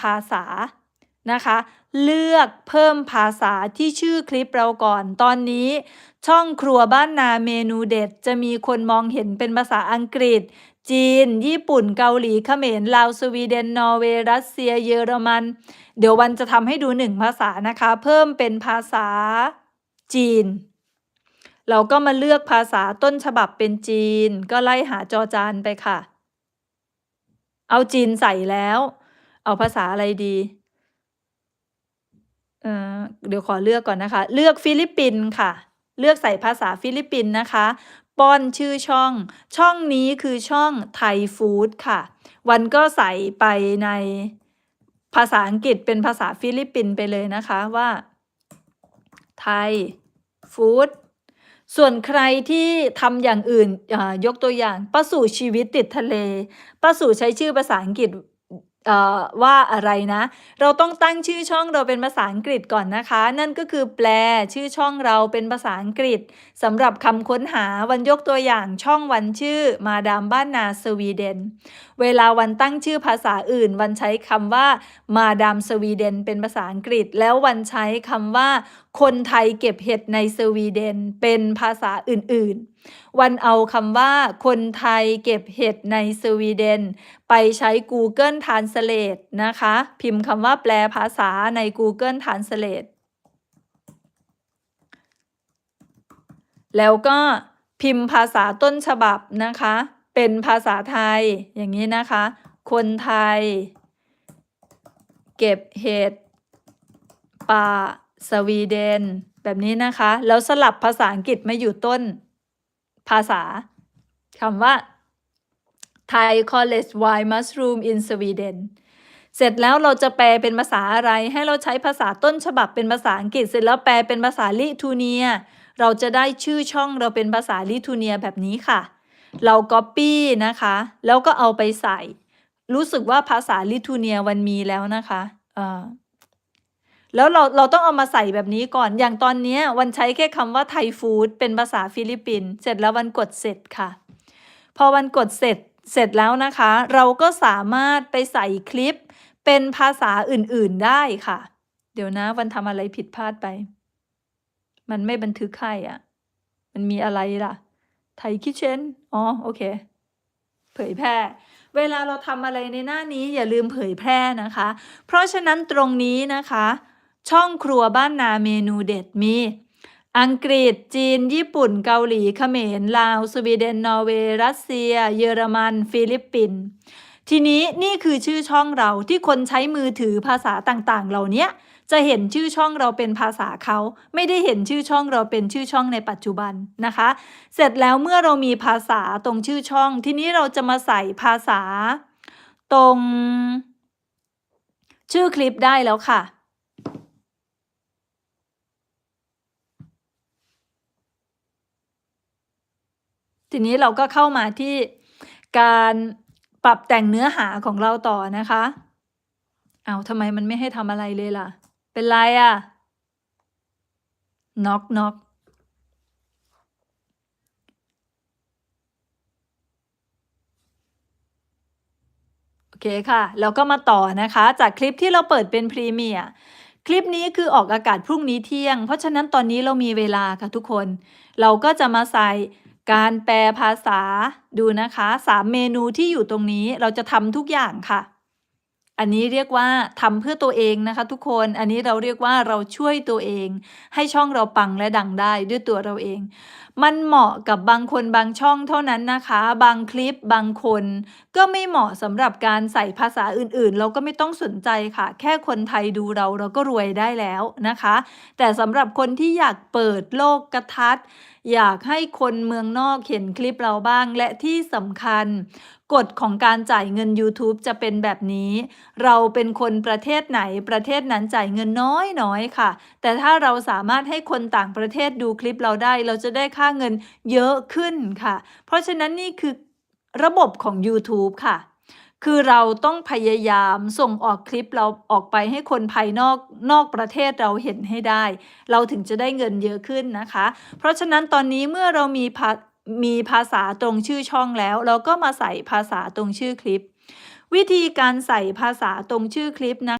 ภาษานะคะ เลือกเพิ่มภาษาที่ชื่อคลิปเราก่อน ตอนนี้ ช่องครัวบ้านนาเมนูเด็ด จะมีคนมองเห็นเป็นภาษาอังกฤษ จีน ญี่ปุ่น เกาหลีเขมรลาวสวีเดน นอร์เวย์รัสเซียเยอรมัน เดี๋ยววันจะทำให้ดูหนึ่งภาษานะคะ เพิ่มเป็นภาษาจีน เราก็มาเลือกภาษาต้นฉบับเป็นจีน ก็ไล่หาจอจานไปค่ะ เอาจีนใส่แล้ว เอาภาษาอะไรดีเออเดี๋ยวขอเลือกก่อนนะคะ เลือกฟิลิปปินส์ค่ะ เลือกใส่ภาษาฟิลิปปินส์นะคะ ป้อนชื่อช่อง ช่องนี้คือช่องไทยฟู้ดค่ะ วันก็ใส่ไปในภาษาอังกฤษเป็นภาษาฟิลิปปินส์ไปเลยนะคะว่าไทยฟู้ดส่วนใครที่ทำอย่างอื่นยกตัวอย่างป้าสู่ชีวิตติดทะเลป้าสู่ใช้ชื่อภาษาอังกฤษ ว่าอะไรนะ เราต้องตั้งชื่อช่องเราเป็นภาษาอังกฤษก่อนนะคะ นั่นก็คือแปลชื่อช่องเราเป็นภาษาอังกฤษสำหรับคำค้นหาวันยกตัวอย่างช่องวันชื่อมาดามบ้านนาสวีเดน เวลาวันตั้งชื่อภาษาอื่น วันใช้คำว่ามาดามสวีเดนเป็นภาษาอังกฤษ แล้ววันใช้คำว่าคนไทยเก็บเห็ดในสวีเดนเป็นภาษาอื่นๆ วันเอาคำว่า คนไทยเก็บเห็ดในสวีเดน ไปใช้ Google Translate นะคะ พิมพ์คำว่าแปลภาษาใน Google Translate แล้วก็พิมพ์ภาษาต้นฉบับนะคะ เป็นภาษาไทยอย่างนี้นะคะ คนไทย เก็บเห็ดป่า สวีเดน แบบนี้นะคะ แล้วสลับภาษาอังกฤษมาอยู่ต้นภาษาคำว่า Thai College Wild Mushroom in Sweden เสร็จแล้วเราจะแปลเป็นภาษาอะไร ให้เราใช้ภาษาต้นฉบับเป็นภาษาอังกฤษ เสร็จแล้วแปลเป็นภาษาลิทูเนีย เราจะได้ชื่อช่องเราเป็นภาษาลิทูเนียแบบนี้ค่ะ เรา Copy นะคะ แล้วก็เอาไปใส่ รู้สึกว่าภาษาลิทูเนียวันมีแล้วนะคะ เอ่อ แล้วเราเราต้องเอามาใส่แบบนี้ก่อน อย่างตอนนี้วันใช้แค่คำว่าไทยฟู้ดเป็นภาษาฟิลิปปินส์เสร็จแล้ววันกดเสร็จค่ะ พอวันกดเสร็จเสร็จแล้วนะคะ เราก็สามารถไปใส่คลิปเป็นภาษาอื่นๆได้ค่ะ เดี๋ยวนะวันทำอะไรผิดพลาดไป มันไม่บันทึกให้อะ มันมีอะไรล่ะ ไทยคิเชนอ๋อโอเค เผยแพร่เวลาเราทำอะไรในหน้านี้อย่าลืมเผยแพร่นะคะ เพราะฉะนั้นตรงนี้นะคะ ช่องครัวบ้านนาเมนูเด็ดมี อังกฤษจีน ญี่ปุ่นเกาหลีเขมรลาว สวีเดน นอร์เวย์รัสเซีย เยอรมัน ฟิลิปปินส์ทีนี้นี่คือชื่อช่องเราที่คนใช้มือถือภาษาต่างๆ เหล่านี้จะเห็นชื่อช่องเราเป็นภาษาเขา ไม่ได้เห็นชื่อช่องเราเป็นชื่อช่องในปัจจุบันนะคะ เสร็จแล้วเมื่อเรามีภาษาตรงชื่อช่อง ทีนี้เราจะมาใส่ภาษา ตรง ชื่อคลิปได้แล้วค่ะ ทีนี้เราก็เข้ามาที่การปรับแต่งเนื้อหาของเราต่อนะคะ เอาทำไมมันไม่ให้ทำอะไรเลยล่ะ เป็นไรอะ่ะน็อกน็อกโอเคค่ะ แล้วก็มาต่อนะคะ จากคลิปที่เราเปิดเป็นพรีเมียร์คลิปนี้คือออกอากาศพรุ่งนี้เที่ยง เพราะฉะนั้นตอนนี้เรามีเวลาค่ะทุกคน เราก็จะมาใส่ การแปลภาษาดูนะคะสามเมนูที่อยู่ตรงนี้เราจะทำทุกอย่างค่ะ อันนี้เรียกว่าทำเพื่อตัวเองนะคะ ทุกคน อันนี้เราเรียกว่าเราช่วยตัวเอง ให้ช่องเราปังและดังได้ด้วยตัวเราเอง มันเหมาะกับบางคนบางช่องเท่านั้นนะคะ บางคลิปบางคน ก็ไม่เหมาะสำหรับการใส่ภาษาอื่นๆ เราก็ไม่ต้องสนใจค่ะ แค่คนไทยดูเราเราก็รวยได้แล้วนะคะ แต่สำหรับคนที่อยากเปิดโลกกระทัดอยากให้คนเมืองนอกเห็นคลิปเราบ้างและที่สำคัญ กฎของการจ่ายเงิน YouTube จะเป็นแบบนี้ เราเป็นคนประเทศไหนประเทศนั้นจ่ายเงินน้อยน้อยค่ะ แต่ถ้าเราสามารถให้คนต่างประเทศดูคลิปเราได้ เราจะได้ค่าเงินเยอะขึ้นค่ะ เพราะฉะนั้นนี่คือระบบของ YouTube ค่ะ คือเราต้องพยายามส่งออกคลิปเราออกไปให้คนภายนอกนอกประเทศเราเห็นให้ได้ เราถึงจะได้เงินเยอะขึ้นนะคะ เพราะฉะนั้นตอนนี้เมื่อเรามีภา มีภาษาตรงชื่อช่องแล้ว เราก็มาใส่ภาษาตรงชื่อคลิป วิธีการใส่ภาษาตรงชื่อคลิปนะ